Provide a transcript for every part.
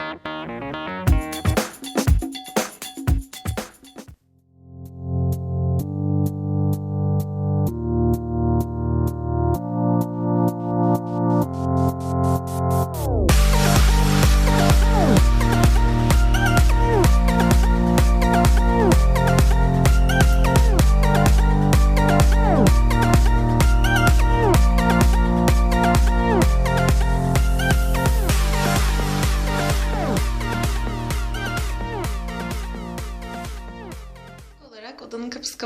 olarak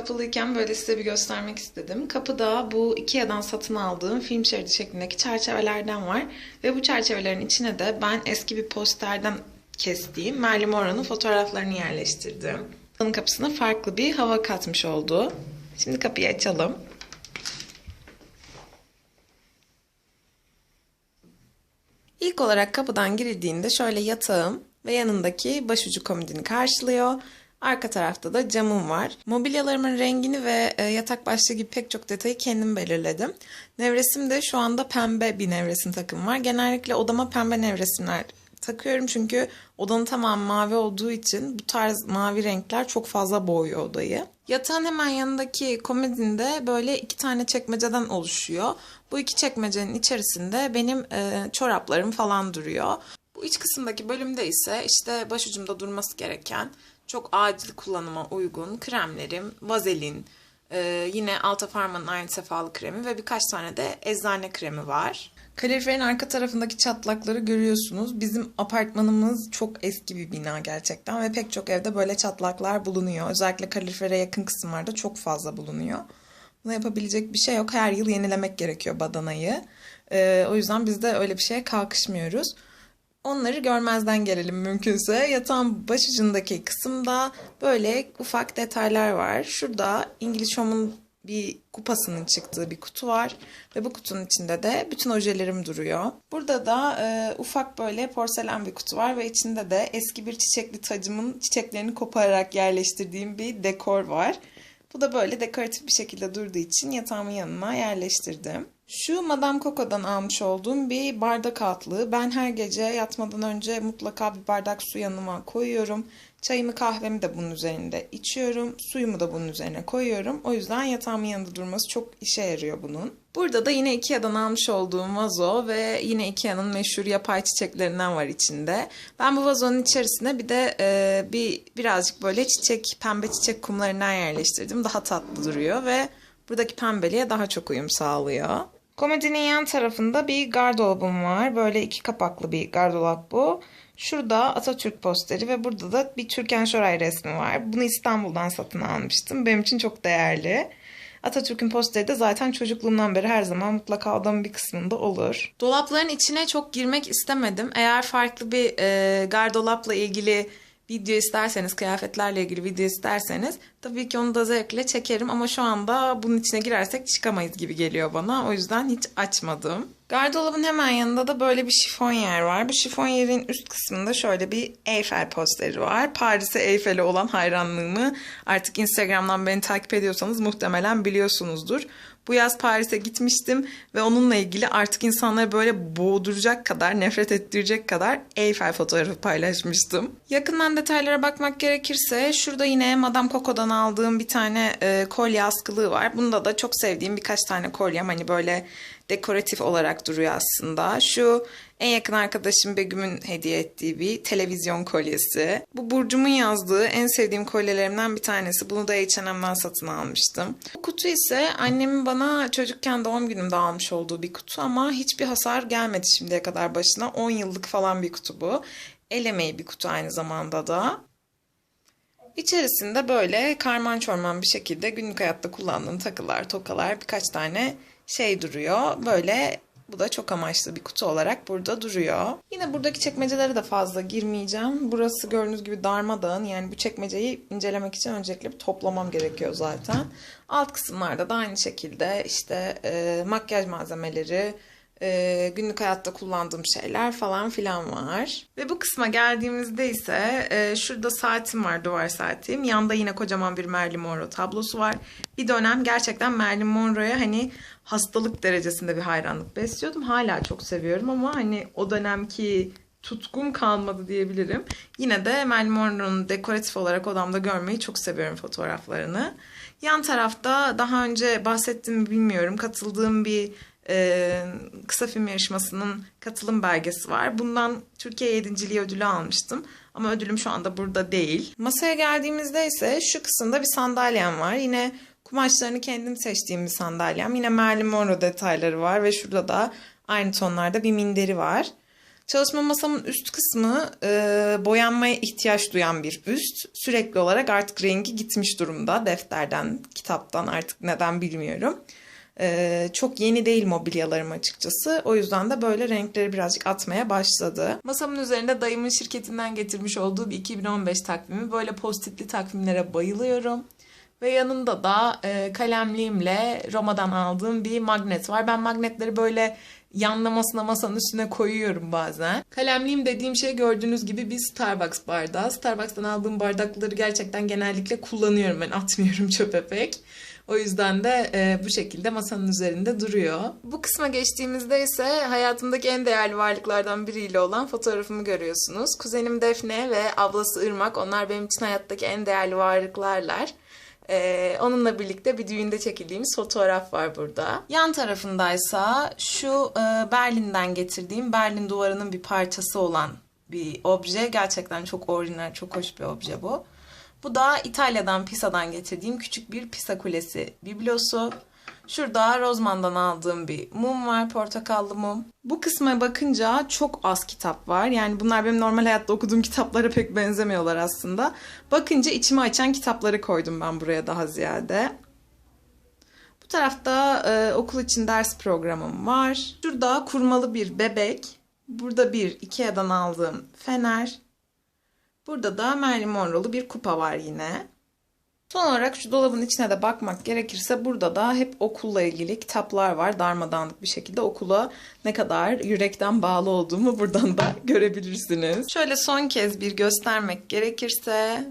kapalıyken böyle size bir göstermek istedim. Kapıda bu Ikea'dan satın aldığım film şeridi şeklindeki çerçevelerden var. Ve bu çerçevelerin içine de ben eski bir posterden kestiğim Marilyn Monroe'nun fotoğraflarını yerleştirdim. Odanın kapısına farklı bir hava katmış oldu. Şimdi kapıyı açalım. İlk olarak kapıdan girildiğinde şöyle yatağım ve yanındaki başucu komodini karşılıyor. Arka tarafta da camım var. Mobilyalarımın rengini ve e, yatak başlığı gibi pek çok detayı kendim belirledim. Nevresimde şu anda pembe bir nevresim takım var. Genellikle odama pembe nevresimler takıyorum çünkü odanın tamamı mavi olduğu için bu tarz mavi renkler çok fazla boğuyor odayı. Yatağın hemen yanındaki komodinde böyle iki tane çekmeceden oluşuyor. Bu iki çekmecenin içerisinde benim e, çoraplarım falan duruyor. Bu iç kısımdaki bölümde ise işte başucumda durması gereken çok acil kullanıma uygun kremlerim, vazelin, ee, yine Alta Pharma'nın aynı sefalı kremi ve birkaç tane de eczane kremi var. Kaloriferin arka tarafındaki çatlakları görüyorsunuz. Bizim apartmanımız çok eski bir bina gerçekten ve pek çok evde böyle çatlaklar bulunuyor. Özellikle kalorifere yakın kısımlarda çok fazla bulunuyor. Buna yapabilecek bir şey yok. Her yıl yenilemek gerekiyor badanayı. Ee, o yüzden biz de öyle bir şeye kalkışmıyoruz. Onları görmezden gelelim mümkünse. Yatağın başucundaki kısımda böyle ufak detaylar var. Şurada İngiliz Home'un bir kupasının çıktığı bir kutu var. Ve bu kutunun içinde de bütün ojelerim duruyor. Burada da e, ufak böyle porselen bir kutu var ve içinde de eski bir çiçekli tacımın çiçeklerini kopararak yerleştirdiğim bir dekor var. Bu da böyle dekoratif bir şekilde durduğu için yatağımın yanına yerleştirdim. Şu Madame Coco'dan almış olduğum bir bardak altlığı. Ben her gece yatmadan önce mutlaka bir bardak su yanıma koyuyorum. Çayımı kahvemi de bunun üzerinde içiyorum. Suyumu da bunun üzerine koyuyorum. O yüzden yatağımın yanında durması çok işe yarıyor bunun. Burada da yine Ikea'dan almış olduğum vazo ve yine Ikea'nın meşhur yapay çiçeklerinden var içinde. Ben bu vazonun içerisine bir de e, bir birazcık böyle çiçek, pembe çiçek kumlarından yerleştirdim. Daha tatlı duruyor ve buradaki pembeliğe daha çok uyum sağlıyor. Komodinin yan tarafında bir gardırobum var. Böyle iki kapaklı bir gardırop bu. Şurada Atatürk posteri ve burada da bir Türkan Şoray resmi var. Bunu İstanbul'dan satın almıştım. Benim için çok değerli. Atatürk'ün posteri de zaten çocukluğumdan beri her zaman mutlaka odamın bir kısmında olur. Dolapların içine çok girmek istemedim. Eğer farklı bir e, gardolapla ilgili video isterseniz, kıyafetlerle ilgili video isterseniz tabii ki onu da zevkle çekerim ama şu anda bunun içine girersek çıkamayız gibi geliyor bana. O yüzden hiç açmadım. Gardırobun hemen yanında da böyle bir şifon yer var. Bu şifon yerin üst kısmında şöyle bir Eiffel posteri var. Paris'e Eiffel'e olan hayranlığımı artık Instagram'dan beni takip ediyorsanız muhtemelen biliyorsunuzdur. Bu yaz Paris'e gitmiştim ve onunla ilgili artık insanları böyle boğduracak kadar, nefret ettirecek kadar Eiffel fotoğrafı paylaşmıştım. Yakından detaylara bakmak gerekirse şurada yine Madame Coco'dan aldığım bir tane e, kolye askılığı var. Bunda da çok sevdiğim birkaç tane kolyem hani böyle dekoratif olarak duruyor aslında. Şu en yakın arkadaşım Begüm'ün hediye ettiği bir televizyon kolyesi. Bu Burcu'mun yazdığı en sevdiğim kolyelerimden bir tanesi. Bunu da H&M'den satın almıştım. Bu kutu ise annemin bana çocukken doğum günümde almış olduğu bir kutu ama hiçbir hasar gelmedi şimdiye kadar başına. 10 yıllık falan bir kutu bu. El emeği bir kutu aynı zamanda da. İçerisinde böyle karman çorman bir şekilde günlük hayatta kullandığım takılar, tokalar birkaç tane şey duruyor. Böyle bu da çok amaçlı bir kutu olarak burada duruyor. Yine buradaki çekmecelere de fazla girmeyeceğim. Burası gördüğünüz gibi darmadağın. Yani bu çekmeceyi incelemek için öncelikle bir toplamam gerekiyor zaten. Alt kısımlarda da aynı şekilde işte e, makyaj malzemeleri, e, günlük hayatta kullandığım şeyler falan filan var. Ve bu kısma geldiğimizde ise e, şurada saatim var, duvar saatim. Yanda yine kocaman bir Marilyn Monroe tablosu var. Bir dönem gerçekten Marilyn Monroe'ya hani hastalık derecesinde bir hayranlık besliyordum. Hala çok seviyorum ama hani o dönemki tutkum kalmadı diyebilirim. Yine de Marilyn Monroe'nun dekoratif olarak odamda görmeyi çok seviyorum fotoğraflarını. Yan tarafta daha önce bahsettim mi bilmiyorum. Katıldığım bir e, kısa film yarışmasının katılım belgesi var. Bundan Türkiye yedinciliği ödülü almıştım. Ama ödülüm şu anda burada değil. Masaya geldiğimizde ise şu kısımda bir sandalyem var. Yine kumaşlarını kendim seçtiğim bir sandalyem. Yine Marilyn Monroe detayları var ve şurada da aynı tonlarda bir minderi var. Çalışma masamın üst kısmı e, boyanmaya ihtiyaç duyan bir üst. Sürekli olarak artık rengi gitmiş durumda. Defterden, kitaptan artık neden bilmiyorum. E, çok yeni değil mobilyalarım açıkçası. O yüzden de böyle renkleri birazcık atmaya başladı. Masamın üzerinde dayımın şirketinden getirmiş olduğu bir 2015 takvimi. Böyle postitli takvimlere bayılıyorum. Ve yanında da e, kalemliğimle Roma'dan aldığım bir magnet var. Ben magnetleri böyle yanlamasına masanın üstüne koyuyorum bazen. Kalemliğim dediğim şey gördüğünüz gibi bir Starbucks bardağı. Starbucks'tan aldığım bardakları gerçekten genellikle kullanıyorum ben atmıyorum çöpe pek. O yüzden de e, bu şekilde masanın üzerinde duruyor. Bu kısma geçtiğimizde ise hayatımdaki en değerli varlıklardan biriyle olan fotoğrafımı görüyorsunuz. Kuzenim Defne ve ablası Irmak onlar benim için hayattaki en değerli varlıklarlar. Ee, onunla birlikte bir düğünde çekildiğimiz fotoğraf var burada. Yan tarafındaysa şu e, Berlin'den getirdiğim Berlin duvarının bir parçası olan bir obje. Gerçekten çok orijinal, çok hoş bir obje bu. Bu da İtalya'dan, Pisa'dan getirdiğim küçük bir Pisa Kulesi biblosu. Şurada Rozman'dan aldığım bir mum var, portakallı mum. Bu kısma bakınca çok az kitap var. Yani bunlar benim normal hayatta okuduğum kitaplara pek benzemiyorlar aslında. Bakınca içimi açan kitapları koydum ben buraya daha ziyade. Bu tarafta e, okul için ders programım var. Şurada kurmalı bir bebek. Burada bir Ikea'dan aldığım fener. Burada da Marilyn Monroe'lu bir kupa var yine. Son olarak şu dolabın içine de bakmak gerekirse burada da hep okulla ilgili kitaplar var. Darmadağınık bir şekilde okula ne kadar yürekten bağlı olduğumu buradan da görebilirsiniz. Şöyle son kez bir göstermek gerekirse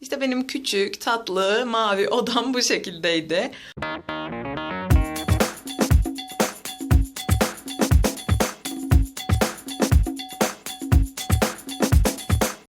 işte benim küçük, tatlı, mavi odam bu şekildeydi.